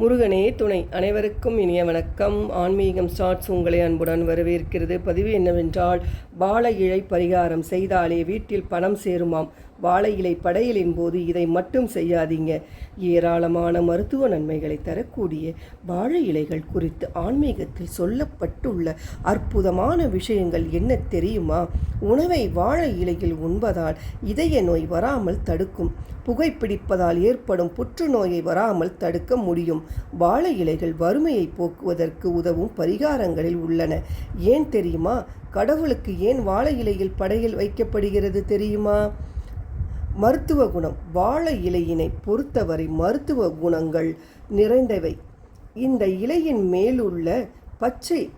முருகனே துணை. அனைவருக்கும் இனிய வணக்கம். ஆன்மீகம் ஸ்டார்ட்ஸ் உங்களை அன்புடன் வரவேற்கிறது. பதிவு என்னவென்றால் பால இழை பரிகாரம் செய்தாலே வீட்டில் பணம் சேருமாம். வாழை இலை படையலின் போது இதை மட்டும் செய்யாதீங்க. ஏராளமான மருத்துவ நன்மைகளை தரக்கூடிய வாழை இலைகள் குறித்து ஆன்மீகத்தில் சொல்லப்பட்டுள்ள அற்புதமான விஷயங்கள் என்ன தெரியுமா? உணவை வாழை இலையில் உண்பதால் இதய நோய் வராமல் தடுக்கும். புகைப்பிடிப்பதால் ஏற்படும் புற்றுநோயை வராமல் தடுக்க முடியும். வாழை இலைகள் வறுமையை போக்குவதற்கு உதவும் பரிகாரங்களில் உள்ளன. ஏன் தெரியுமா? கடவுளுக்கு ஏன் வாழை இலையில் படையில் வைக்கப்படுகிறது தெரியுமா? மருத்துவ குணம். வாழை இலையினை பொறுத்தவரை மருத்துவ குணங்கள் நிறைந்தவை. இந்த இலையின் மேலுள்ள பச்சை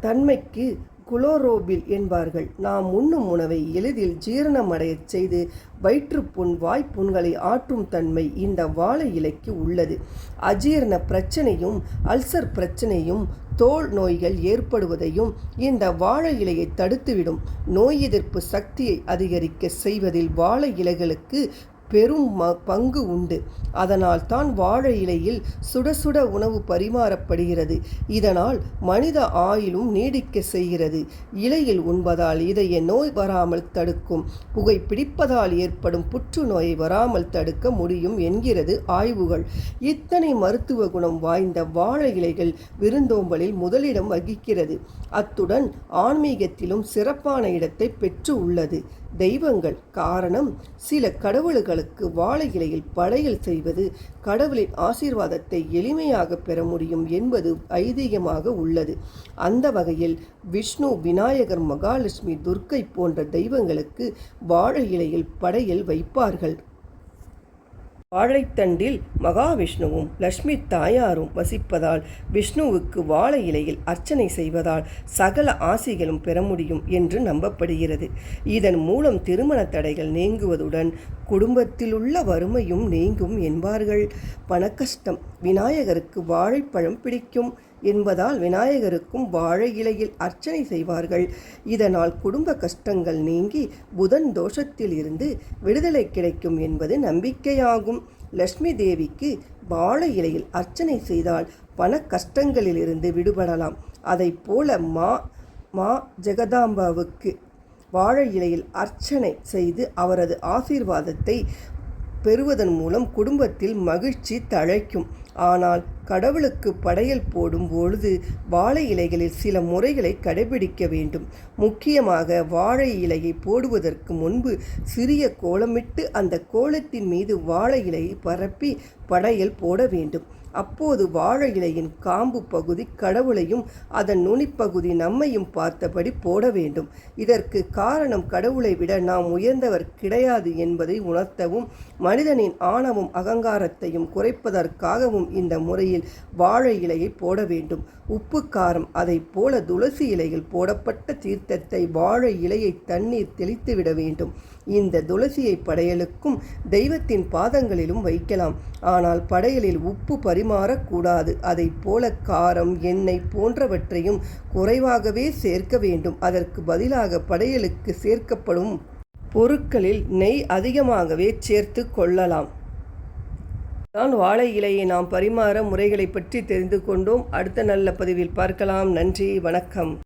தன்மைக்கு குளோரோபில் என்பார்கள். நாம் உண்ணும் உணவை எளிதில் ஜீரணமடையச் செய்து வயிற்றுப்புண் வாய்ப்புண்களை ஆற்றும் தன்மை இந்த வாழை இலைக்கு உள்ளது. அஜீரண பிரச்சனையும் அல்சர் பிரச்சனையும் தோல் நோய்கள் ஏற்படுவதையும் இந்த வாழை இலையை தடுத்துவிடும். நோய் எதிர்ப்பு சக்தியை அதிகரிக்க செய்வதில் வாழை இலைகளுக்கு பெரும் ம பங்கு உண்டு. அதனால் தான் வாழை இலையில் சுட சுட உணவு பரிமாறப்படுகிறது. இதனால் மனித ஆயிலும் நீடிக்க செய்கிறது. இலையில் உண்பதால் இதய நோய் வராமல் தடுக்கும். புகை பிடிப்பதால் ஏற்படும் புற்றுநோயை வராமல் தடுக்க முடியும் என்கிறது ஆய்வுகள். இத்தனை மருத்துவ குணம் வாய்ந்த வாழை இலைகள் விருந்தோம்பலில் முதலிடம் வகிக்கிறது. அத்துடன் ஆன்மீகத்திலும் சிறப்பான இடத்தை பெற்று உள்ளது. தெய்வங்கள். காரணம் சில கடவுள்களுக்கு வாழை இலையில் படையல் செய்வது கடவுளின் ஆசீர்வாதத்தை எளிமையாக பெற முடியும் என்பது ஐதீகமாக உள்ளது. அந்த வகையில் விஷ்ணு விநாயகர் மகாலட்சுமி துர்க்கை போன்ற தெய்வங்களுக்கு வாழை இலையில் படையல் வைப்பார்கள். வாழைத்தண்டில் மகாவிஷ்ணுவும் லட்சுமி தாயாரும் வசிப்பதால் விஷ்ணுவுக்கு வாழை இலையில் அர்ச்சனை செய்வதால் சகல ஆசிகளும் பெற முடியும் என்று நம்பப்படுகிறது. இதன் மூலம் திருமண தடைகள் நீங்குவதுடன் குடும்பத்தில் உள்ள வறுமையும் நீங்கும் என்பார்கள். பணக்கஷ்டம் விநாயகருக்கு வாழைப்பழம் பிடிக்கும் என்பதால் விநாயகருக்கும் வாழை இலையில் அர்ச்சனை செய்வார்கள். இதனால் குடும்ப கஷ்டங்கள் நீங்கி புதன் தோஷத்தில் இருந்து விடுதலை கிடைக்கும் என்பது நம்பிக்கையாகும். லட்சுமி தேவிக்கு வாழை இலையில் அர்ச்சனை செய்தால் பண கஷ்டங்களிலிருந்து விடுபடலாம். அதை போல மா மா ஜெகதாம்பாவுக்கு வாழை இலையில் அர்ச்சனை செய்து அவரது ஆசீர்வாதத்தை பெறுவதன் மூலம் குடும்பத்தில் மகிழ்ச்சி தழைக்கும். ஆனால் கடவுளுக்கு படையல் போடும் பொழுது வாழை இலைகளில் சில முறைகளை கடைபிடிக்க வேண்டும். முக்கியமாக வாழை இலையை போடுவதற்கு முன்பு சிறிய கோலமிட்டு அந்த கோலத்தின் மீது வாழை இலையை பரப்பி படையல் போட வேண்டும். அப்போது வாழை இலையின் காம்பு பகுதி கடவுளையும் அதன் நுனிப்பகுதி நம்மையும் பார்த்தபடி போட வேண்டும். இதற்கு காரணம் கடவுளை விட நாம் உயர்ந்தவர் கிடையாது என்பதை உணர்த்தவும் மனிதனின் ஆணவம் அகங்காரத்தையும் குறைப்பதற்காகவும் இந்த முறையில் வாழை இலையை போட வேண்டும். உப்பு காரம் அதை போல துளசி இலையில் போடப்பட்ட தீர்த்தத்தை வாழை இலையை தண்ணீர் தெளித்துவிட வேண்டும். இந்த துளசியை படையலுக்கும் தெய்வத்தின் பாதங்களிலும் வைக்கலாம். ஆனால் படையலில் உப்பு பரிமாறக்கூடாது அதை போல காரம் எண்ணெய் போன்றவற்றையும் குறைவாகவே சேர்க்க வேண்டும். அதற்கு பதிலாக படையலுக்கு சேர்க்கப்படும் பொருட்களில் நெய் அதிகமாகவே சேர்த்து கொள்ளலாம். தான் வாழை இலையை நாம் பரிமாற முறைகளை பற்றி தெரிந்து கொண்டோம். அடுத்த நல்ல பதிவில் பார்க்கலாம். நன்றி. வணக்கம்.